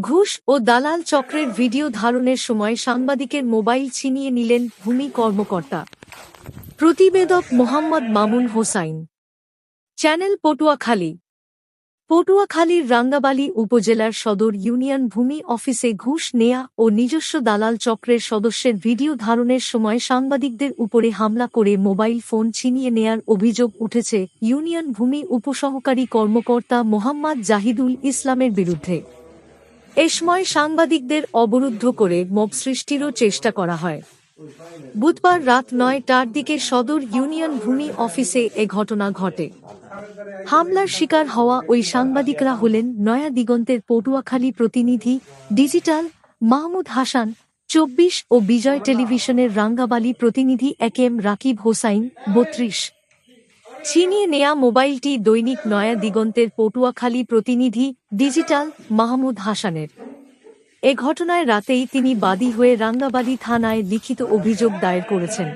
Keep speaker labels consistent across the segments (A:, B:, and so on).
A: ঘুষ ও দালাল চক্রের ভিডিও ধারণের সময় সাংবাদিকের মোবাইল ছিনিয়ে নিলেন ভূমি কর্মকর্তা। প্রতিবেদক মোহাম্মদ মামুন হোসাইন। চ্যানেল পটুয়াখালী। পটুয়াখালীর রাঙ্গাবালী উপজেলার সদর ইউনিয়ন ভূমি অফিসে ঘুষ নেয়া ও নিজস্ব দালাল চক্রের সদস্যের ভিডিও ধারণের সময় সাংবাদিকদের উপরে হামলা করে মোবাইল ফোন ছিনিয়ে নেয়ার অভিযোগ উঠেছে ইউনিয়ন ভূমি উপসহকারী কর্মকর্তা মোহাম্মদ জাহিদুল ইসলামের বিরুদ্ধে। এ সময় সাংবাদিকদের অবরুদ্ধ করে মব সৃষ্টিরও চেষ্টা করা হয়। বুধবার রাত নয়টার দিকে সদর ইউনিয়ন ভূমি অফিসে এ ঘটনা ঘটে। হামলার শিকার হওয়া ওই সাংবাদিকরা হলেন নয়া দিগন্তের পটুয়াখালী প্রতিনিধি, ডিজিটাল মাহমুদ হাসান, চব্বিশ ও বিজয় টেলিভিশনের রাঙ্গাবালি প্রতিনিধি এক এম রাকিব হোসাইন, বত্রিশ। ছিনিয়ে নেয়া মোবাইলটি দৈনিক নয়া দিগন্তের পটুয়াখালী প্রতিনিধি ডিজিটাল মাহমুদ হাসানের। এ ঘটনায় রাতেই তিনি বাদী হয়ে রাঙ্গাবাদী থানায় লিখিত অভিযোগ দায়ের করেছেন।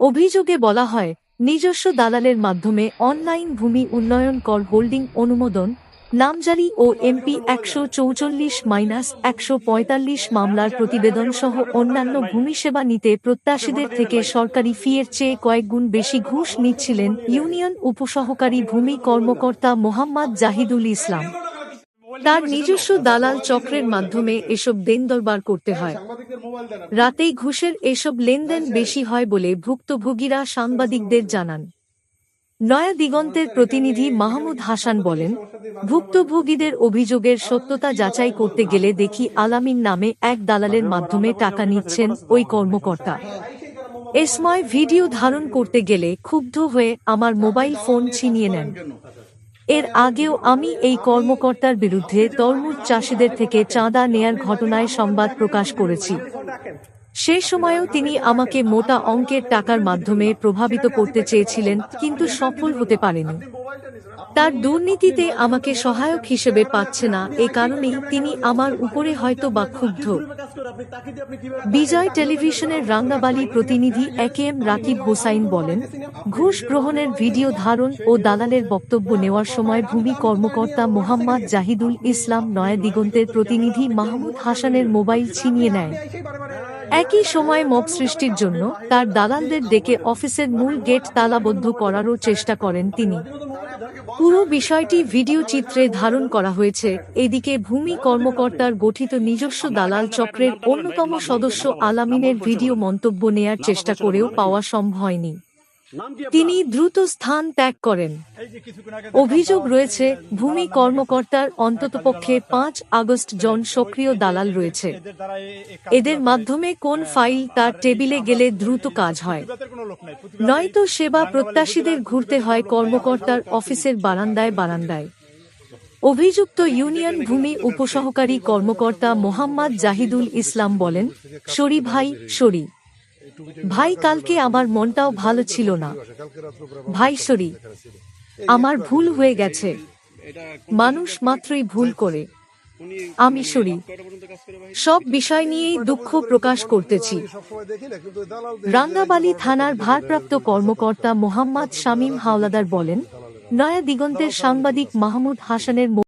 A: অভিযোগে বলা হয়, নিজস্ব দালালের মাধ্যমে অনলাইন ভূমি উন্নয়ন কর হোল্ডিং অনুমোদন নামজারি ও এমপি একশো চৌচল্লিশ মাইনাস একশো পঁয়তাল্লিশ মামলার প্রতিবেদন সহ অন্যান্য ভূমি সেবা নিতে প্রত্যাশীদের থেকে সরকারি ফিয়ের চেয়ে কয়েকগুণ বেশি ঘুষ নিচ্ছিলেন ইউনিয়ন উপসহকারী ভূমি কর্মকর্তা মোহাম্মদ জাহিদুল ইসলাম। তার নিজস্ব দালাল চক্রের মাধ্যমে এসব দেন দরবার করতে হয়। রাতেই ঘুষের এসব লেনদেন বেশি হয় বলে ভুক্তভোগীরা সাংবাদিকদের জানান। নয়া দিগন্তের প্রতিনিধি মাহমুদ হাসান বলেন, ভুক্তভোগীদের অভিযোগের সত্যতা যাচাই করতে গেলে দেখি আলামিন নামে এক দালালের মাধ্যমে টাকা নিচ্ছেন ওই কর্মকর্তা। এসময় ভিডিও ধারণ করতে গেলে ক্ষুব্ধ হয়ে আমার মোবাইল ফোন ছিনিয়ে নেন। এর আগেও আমি এই কর্মকর্তার বিরুদ্ধে তরমুজ চাষিদের থেকে চাঁদা নেয়ার ঘটনায় সংবাদ প্রকাশ করেছি। সে সময়েও তিনি আমাকে মোটা অঙ্কের টাকার মাধ্যমে প্রভাবিত করতে চেয়েছিলেন, কিন্তু সফল হতে পারেনি। তার দুর্নীতিতে আমাকে সহায়ক হিসেবে পাচ্ছে না, এ কারণেই তিনি আমার উপরে হয়তো বা ক্ষুব্ধ। বিজয় টেলিভিশনের রাঙ্গাবালী প্রতিনিধি একে এম রাকিব হোসাইন বলেন, ঘুষ গ্রহণের ভিডিও ধারণ ও দালালের বক্তব্য নেওয়ার সময় ভূমি কর্মকর্তা মোহাম্মদ জাহিদুল ইসলাম নয়া দিগন্তের প্রতিনিধি মাহমুদ হাসানের মোবাইল ছিনিয়ে নেয়। একই সময় মব সৃষ্টির জন্য তার দালালদের ডেকে অফিসের মূল গেট তালাবদ্ধ করারও চেষ্টা করেন তিনি। পুরো বিষয়টি ভিডিও চিত্রে ধারণ করা হয়েছে। এদিকে ভূমি কর্মকর্তার গঠিত নিজস্ব দালাল চক্রের অন্যতম সদস্য আলামিনের ভিডিও মন্তব্য নেয়ার চেষ্টা করেও পাওয়া সম্ভব হয়নি। তিনি দ্রুত স্থান ত্যাগ করেন অভিযোগ রয়েছে ভূমি কর্মকর্তার অন্ততপক্ষে পাঁচ আগস্ট জন সক্রিয় দালাল রয়েছে এদের মাধ্যমে কোন ফাইল তার টেবিলে গেলে দ্রুত কাজ হয় নয়তো সেবা প্রত্যাশীদের ঘুরতে হয় কর্মকর্তার অফিসের বারান্দায় বারান্দায় অভিযুক্ত ইউনিয়ন ভূমি উপসহকারী কর্মকর্তা মোহাম্মদ জাহিদুল ইসলাম বলেন সরি ভাই সরি ভাই, কালকে আমার মনটাও ভালো ছিল না। ভাই, সরি, আমার ভুল হয়ে গেছে। মানুষ মাত্রই ভুল করে। আমি সরি। সব বিষয় নিয়েই দুঃখ প্রকাশ করতেছি। রাঙ্গাবালী থানার ভারপ্রাপ্ত কর্মকর্তা মোহাম্মদ শামীম হাওলাদার বলেন, নয়া দিগন্তের সাংবাদিক মাহমুদ হাসানের